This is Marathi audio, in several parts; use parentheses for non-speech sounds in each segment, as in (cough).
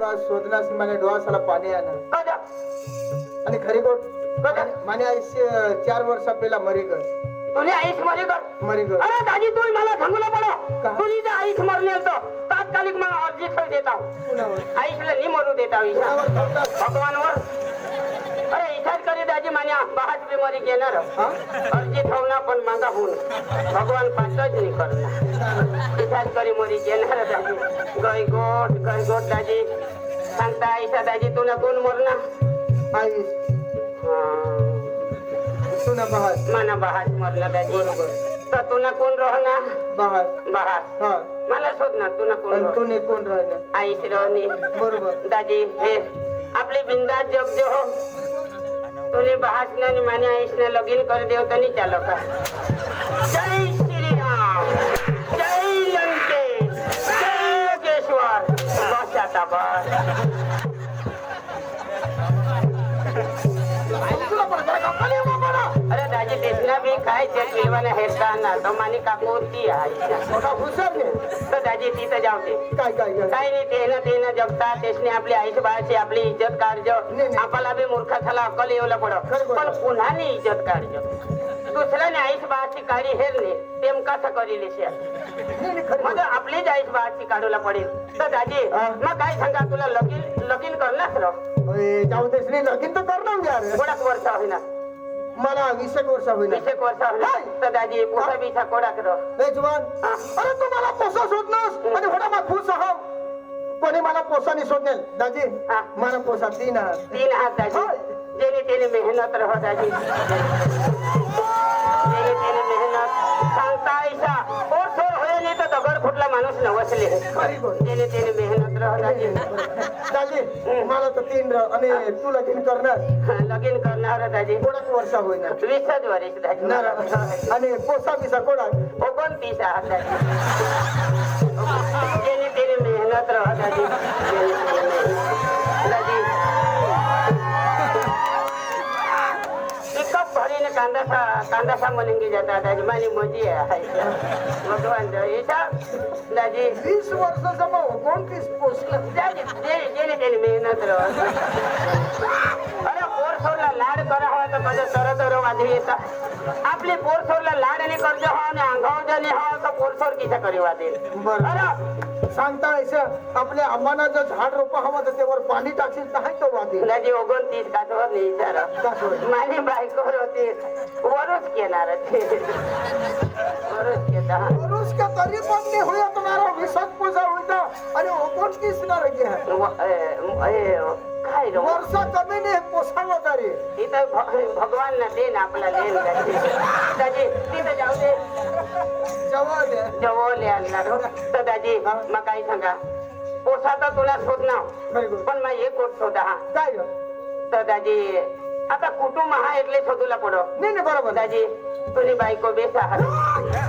बा शोधनास माने डोळ्याला पाणी आलं आणि खरी गोट माने आयुष्य चार वर्षा पहिला मरी गड तुला आईस मरी गड अरे दाजी तुम्ही मला सांगू पडो? तुझी जर आईस मरून येतो तात्कालिक मला अर्जी खेळ देता. आईसला नाही मरू देता? भगवानवर. अरे इथाच करी दाजी मान्या. बहाट बिमारी घेणार. हा? अर्जी ठेवणार पण मागा होऊन. भगवान पाचच नाही करणार. इथाच करी मरी घेणार दाजी. गय गोट गय गोट दाजी. सांगता आईसा दाजी तुला कोण मरणार? आई. तुना बहार मना मरणार दाजी. बरोबर. तर तुला कोण राहणार? बहार बहाट हा. मला शोधणार तुला कोण राहणार? तुने कोण राहिलं. आईस राहणे बरोबर. दादी हे आपले बिंदास जग जो हो. तुने बहासना आणि माने आईसना लगीन कर देव तनी चालो का? जय श्री राम जय लंकेश जय योगेश्वर बस आता बस. अरे जाऊ दे काय काय काय? काही नाही ते ना ते ना जगता तेसने आपली आईस बाळाची आपली इज्जत काढज. नाही, नाही. आपल्याला बी मूर्ख झाला अक्कल येवला पड खरं बोला. पण पुन्हा नाही इज्जत काढज? दुसऱ्याने आईस बाळाची काढी हेरणे तेम कसं करील शे नाही नाही खरी मग आपलीच आईस बाळाची काढूला पडेल. तर दाजी हा. मग काय सांगा तुला लगीन लगीन करणार र जाऊ देस नाही लगीन तर करणार यार. कोणाक वर्ष होईना. मला वीस एक वर्ष होईल वीस एक वर्ष तर दाजी पोसा बिसा कोणाक र ए जुवान हा. अरे तू मला पोसा शोधनस आणि होडा मा खुश आहो. कोणी मला पोसानी शोधनेल दाजी हा. मला पोसा तीन हात. तीन हात दाजी. जेणे तेने मेहनत रह दाजी. फुटला माणूस नवसले. जेणे तेने मेहनत दाजी दाजी मला तर तीन आणि तू लगीन करणार? लगीन करणार दाजी. कोणाक वर्ष होईना. वीसच वर्ष दाजी. आणि पोसा बिसा कोणाक एकोणतीस आहात दाजी. जेणे तेने मेहनत रह दाजी. कांदा सा कांदा सा मलिंगी जाता दाजी माझी मजी आहे भगवान ऐसा दाजी? वीस वर्ष जमा एकोणतीस पोचलं दाजी जेणे तेने मेहनत अरे पोर सोरला लाड करा हवा तर कधी तर तर वाधी येतात आपली पोर सोरला लाड आणि कर्ज हवा आणि अंगाव जणी हवा तर पोर सोर किसा करी वादी बरं. सांगता ऐसं आपल्या आंबाना जर झाड रोपा हवा तर त्यावर पाणी टाकशील तर आहे तो वादी। दाजी ओगण तीस काठवर नाही जरा काठवर. माझी बायको होती वरच घेणार (laughs) ते वरच घेता और उसका तरी पण नाही होया तुम्हाला विसत पूजा होईता आणि एकोणतीस ना रगे है व- ए- ए- काय रे? वर्ष कमी नाही पोसावं तरी तिथं भ- भगवान ना दे ना आपला देण दाजी दाजी तिथं जाऊ दे जवळ आहे. जवळ आणणार हो. तर दाजी मग काय सांगा पोसा तर तुला शोधणार Very good. पण मग एक कोट शोधा हा काय ग? तर दाजी आता कुटुंब हा એટલે शोधूला पडो नाही नाही बरोबर दाजी तुझी बायको बेस आहात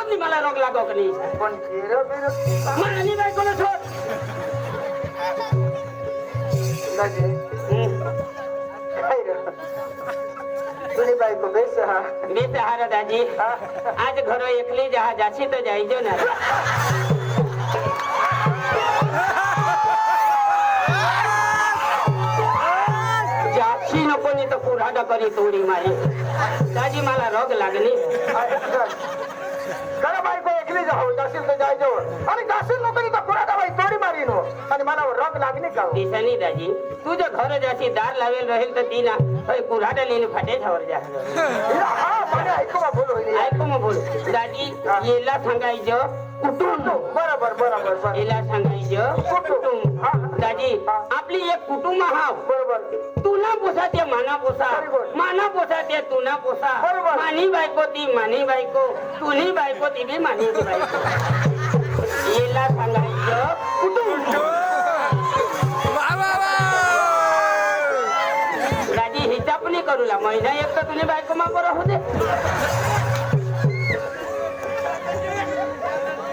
माझी बायकोला शोध नाही मला रोग लागो का नाही? पण धीरे धीरे माझी बायकोला शोध दाजी हा. दाजी. आज घरो एकली जहा जाशी तो जायजो ना. जाशी नको नी तर पुराडा करी बायको एकली जाऊ जाशील तर जायजो आणि जाशील नको तर कुणाला बाई तोडी मारी नो। आणि मला रग लागली का हो? दिसनी दाजी तू जो घर जाशी दार लावेल रहेल तर ती ना कुऱ्हाडा लेने फाटे ठावर जा (laughs) हा मला ऐकू बा बोल होईल ऐकू मग बोल। दाजी येला सांगायचं कुटुंब। बरोबर बरोबर बरोबर। येला सांगायचं कुटुंब। हा, हा. दाजी आपली एक कुटुंब हा. बरोबर. तुला पोसा ते माना पोसा. माना पोसा ते तुना पोसा बरोबर. मानी बायको ती मानी बायको तुनी बायको ती बी मानी बायको हिला सांगायचं कुटुंब. करूला महिना एक तर तुने बायको मा बरं होते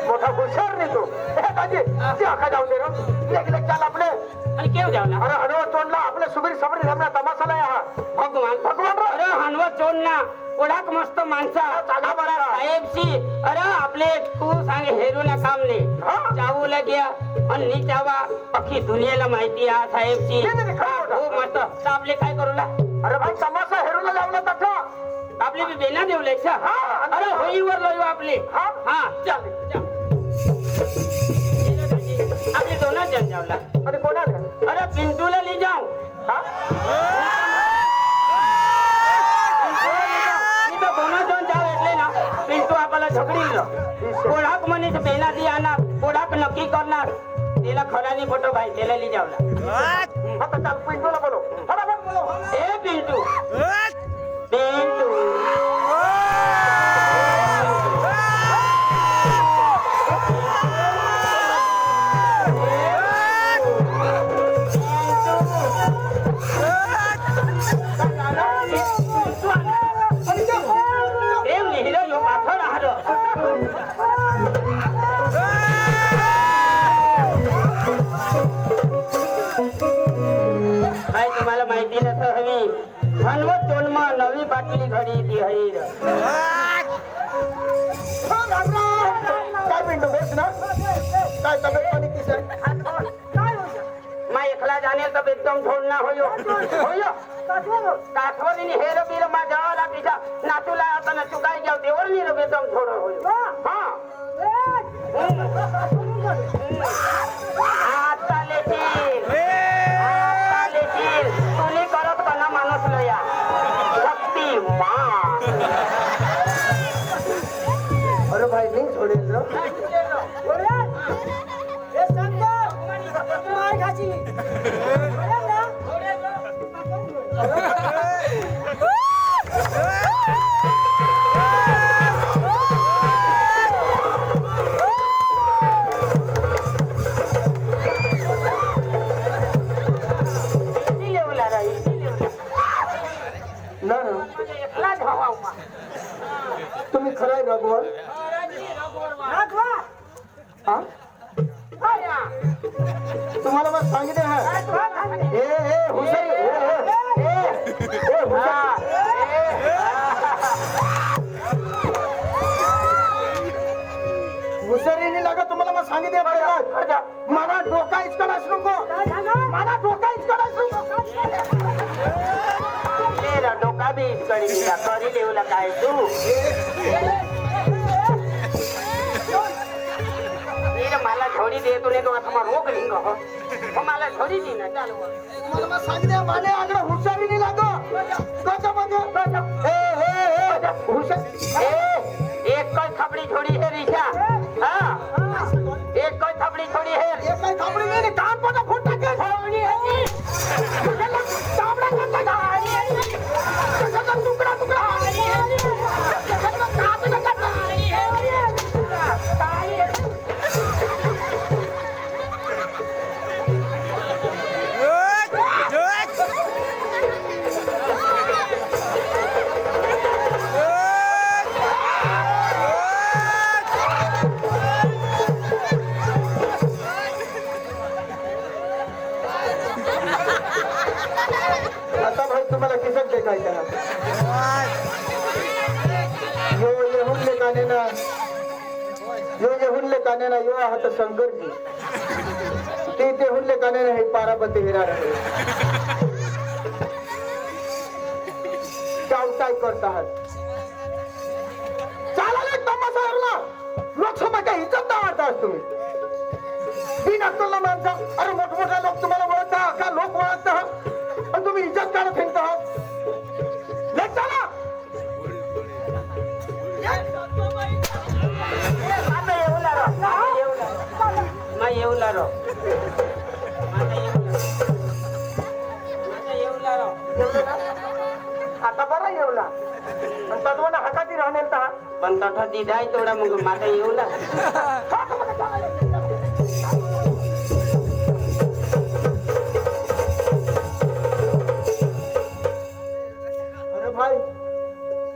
मोठा हुशार नाही तू. हे दाजी ते आखा जाऊन दे रे. लेक लेक चाल आपले. आणि केव जावला अरे हडवा तोंडला आपले सुबीर सबरी तमाशाला या. हा भगवान भगवान. अरे हनव चोडना ओढाक मस्त माणसा. चांगला बरा. साहेबशी अरे आपले तू सांग हेरूला काम हा. नाही जाऊ लाग्या आणि नी जावा अख्खी दुनियेला माहिती आहे साहेबची हो. मस्त. आपले काय करूला अरे भाई तमाशा हेरूला लावला तसा आपले बी बेना देवले हा. अरे होईवर लोयो आपले. हा. हा चल चल. आपले दोनच जण जावला अरे कोणाला अरे पिंटूला ली जाऊ हा मी तर दोनच जण जाऊ એટલે ना पिंटू आपल्याला झगडील कोणाक मनीस बेना दी आणणार कोणाक नक्की करणार रामराम. काय पिंटू बेस ना काय तब्येत पाणी किस आहे मा एकला जाणे तर एकदम छोडना होयो होयो काठवणीने हेर बीर मा जावाला पिसा नातूला आता ना चुकाई जाव देवर नी रबे एकदम छोड होयो हा Hey! (laughs) बी करी देऊला काय तू? मला थोडी दे तुने तो आता रोग लिंग हो? मला थोडी दी ना चालू लागा. ए एक कोई थपड़ी छोड़ी है रिशा. हाँ. एक कोई थपड़ी छोड़ी है. नाही कान पण मध्ये हे आहे काय करत आहात? चालायला तमाशा इज्जत आवडतात तुम्ही? तीन अक्कलला माणसा अरे मोठमोठे लोक तुम्हाला ओळखता का? लोक ओळखता आणि तुम्ही इज्जत काढत येऊ लारो. येऊ आता बरा येवला. आणि तद्वाना हाताती राहणार तर पण तठा दिदाय तेवढा मग माझा येऊ ना अरे भाई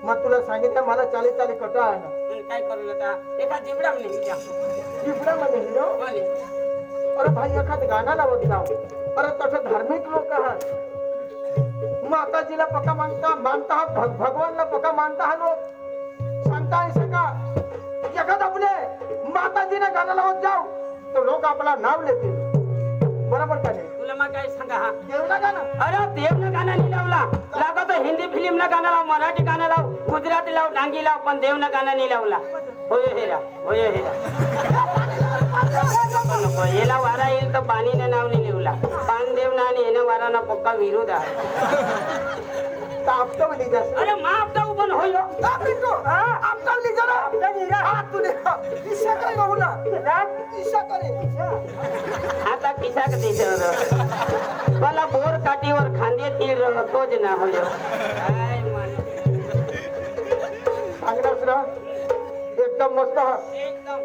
मग तुला सांगितलं मला चाली चाली कटा आहे काय करू आता एका जिबडा म्हणे. जिकडे म्हणे. अरे भाई एखाद गाणं लावत जाव अरे तसं धार्मिक लोक आहात. माताजीला पका मानता मानता आहात भग भगवानला पका मानता आहात लोक सांगता आहे सांगा. एखाद आपले माताजीला गाणं लावत जाव तर लोक आपला नाव लेतील. बरोबर का नाही? तुला मग काय सांगा हा? देवला गाणं. अरे देवनं गाणं नाही लावला. लागा तर हिंदी फिल्मला गाणं लाव मराठी गाणं लाव गुजराती लाव डांगी लाव पण देवनं गाणं नाही लावला. होय हेरा होय हेरा नको याला वारा येईल तर पाणीनं नाव नाही लिवला पान देवना आणि येणं वाराना पक्का विरोध आहे. तापतवली जास्त अरे माप जाऊ पण होय हो. आपली जरा हात तुले ईशा करे बाबूला ईशा करे. आता किसा दिसत मला बोर काठीवर खांदे तीर तोच ना होय ना एकदम मस्त हा. एकदम.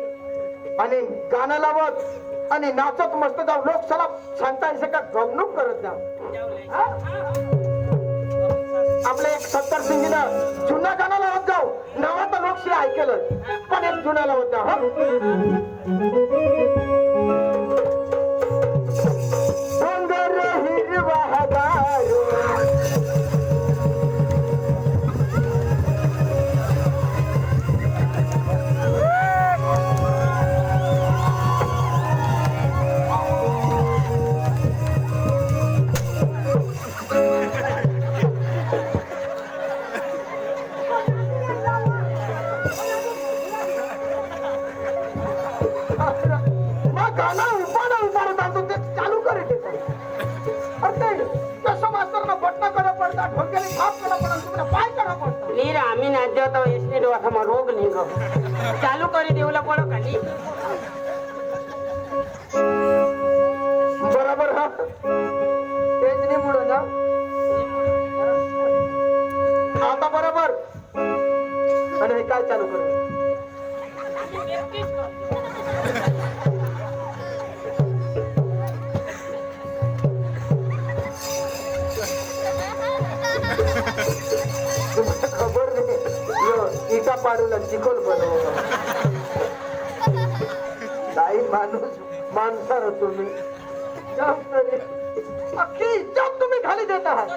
आणि गाणं लावत आणि नाचत मस्त जाऊ लोक सला सांगता येईल का गमणूक करत जा. आपलं एक सत्तर सिंगीनं जुना गाणं लावत जाऊ. नवा तर लोकशी श्री पण एक जुना लावत जाऊ बरोबर हा? तेच ना आता बरोबर. आणि हे काय चालू करू खबर नाही यो, इटा पाडून चिकोल बनव. काही माणूस माणसार तुम्ही अख्खी इज्जत तुम्ही खाली देत. आहात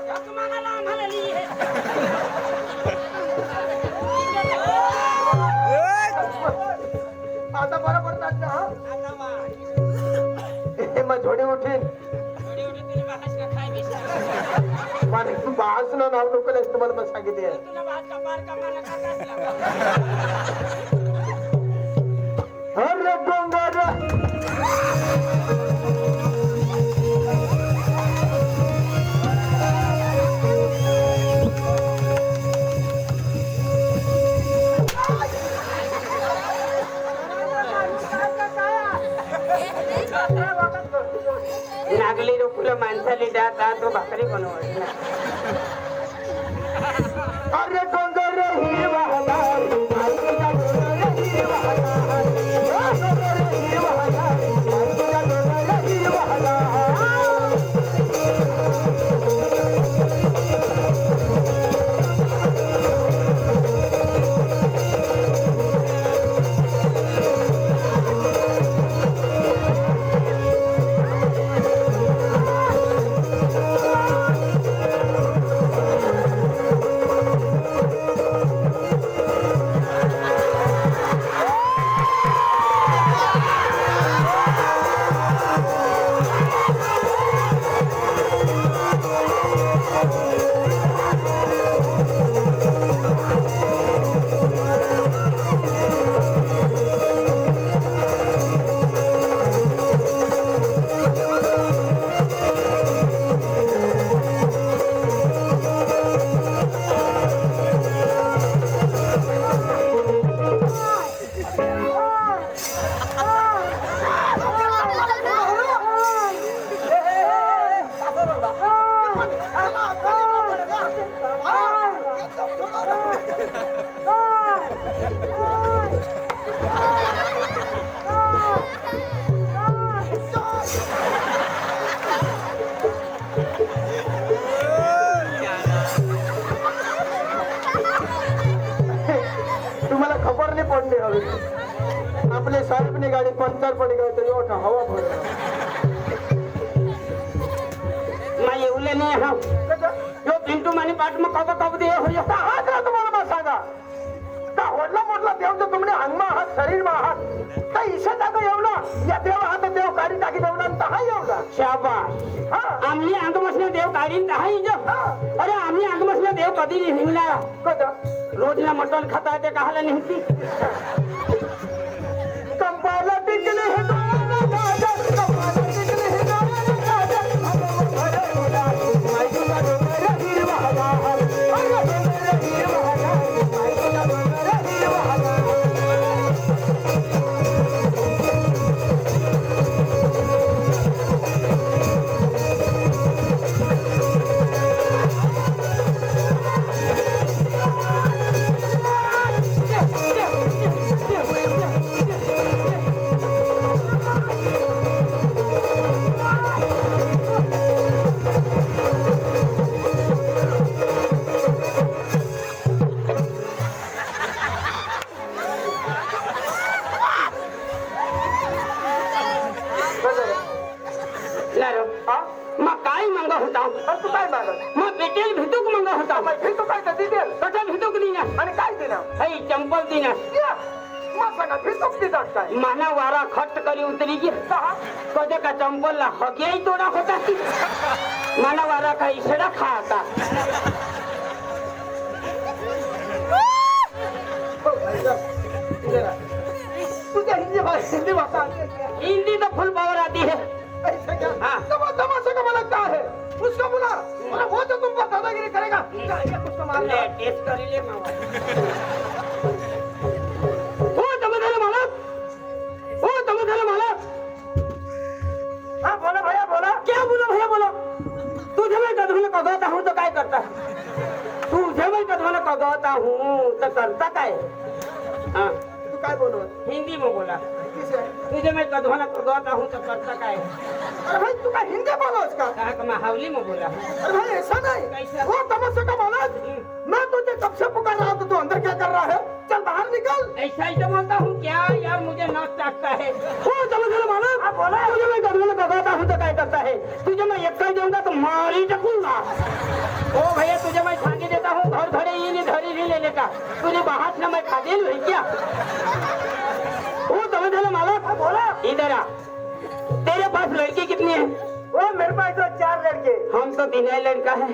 आता बरोबर चालतं मग झोडी उठीन. पण नाव नको तुम्हाला मग सांगितले. माणसाने रोखलं माणसाली तो भाकरी बनवत अरे कोण पंक्चर पडी गई तरी ओठ हवा भर मा नाही हा. जो पिंटू माने पाठ मग कब कब दे हो आता हात ना तुम्हाला मग सांगा. का होडला मोडला देव तर तुम्ही अंगमा आहात शरीर मा आहात का ईशा जागा येवला या देव हात देव गाडी टाकी देवला तहा येवला शाबास. हा. आम्ही अंगमसला देव काढीन दहा इंच अरे आम्ही अंगमसला देव कधी नाही हिंगला. कसं रोजला मटण खाता ते कहाला निघती হে हगियाही तोडा होता माना वारा का इशारा खा आता तुझ्या हिंदी भाषा हिंदी भाषा तो फुल पावर आती है. लगता है? उसको बुला. बोला वो जो तुम पर दादागिरी करेगा. उसको मार ले, टेस्ट करी ले हिंदी में बोला तुझे मैं कधून कगवता हूँ तो करता काय अरे भाई तू काय हिंदी बोलो उसका कहा कि मैं हावली में बोला अरे भाई ऐसा नहीं कैसा? वो तमाशा का मालक मैं तुझे कब से पुकार रहा था तू अंदर क्या कर रहा है चल बाहर निकल ऐसा ही तो बोलता हूँ क्या यार मुझे नाच चाटता है हो समझ लो मालक हाँ, बोला। तुझे मैं कधून कगवता हूँ तो काय करता है तुझे मैं एक ही दूंगा तो मारी टकूंगा ओ भैया तुझे मैं खाने देता हूँ घर धरे ये धरी नहीं लेने का तुझे बाहर से मैं खा दे क्या वो समझ लो मालक हाँ, बोला इधर आ तेरे पास लड़की कितनी है? वो मेरे पास तो चार लड़के। हम तो दिन लड़का है।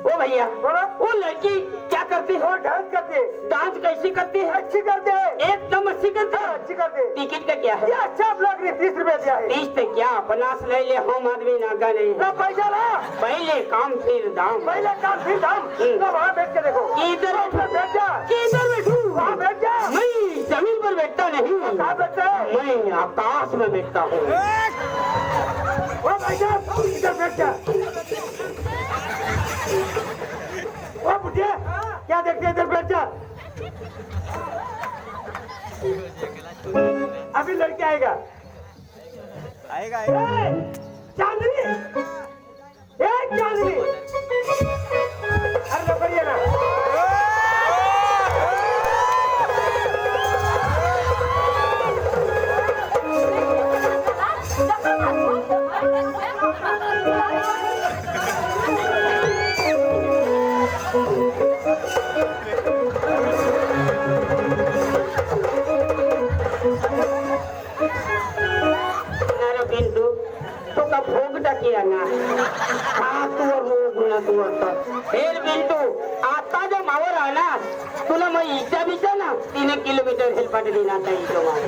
ओ भैया बोलो। वो लड़की क्या करती है? डांस करते हैं। डांस कैसी करती है? अच्छी करते हैं। एकदम अच्छी करती हाँ, अच्छी करते हैं। टिकट का क्या ये है अच्छा ब्लॉग ने तीस रुपए दिया है। तीस से क्या? पचास ले ले हम आदमी नागा नहीं ना पैसा ला। पहले काम फिर दाम। पहले काम फिर दाम। तो वहाँ बैठ के देखो। इधर बैठ जा। किधर बैठू वहाँ बैठ जा मैं जमीन पर बैठता नहीं कहाँ बैठता है मैं आकाश में बैठता हूँ। क्या देखते हैं? इधर बैठ जा। अभी लड़के आएगा। आएगा चांदनी! चांदनी! अरे ना। आता जो मावर आला तुला मग इच्छा बिचा ना? तीन किलोमीटर हेल्पाट देणार नाही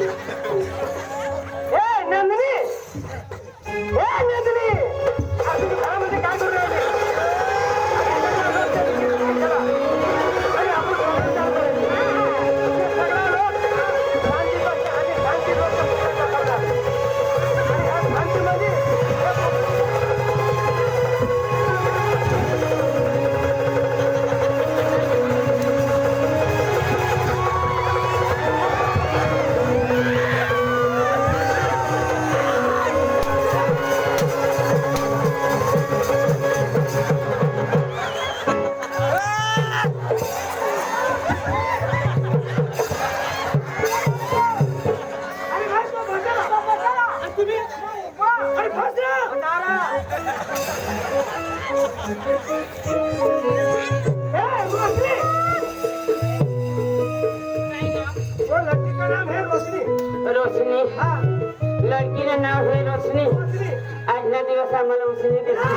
लड़कीने नाव आहे रोशनी. रोशनी आज ना दिवस आम्हाला उसने दिसली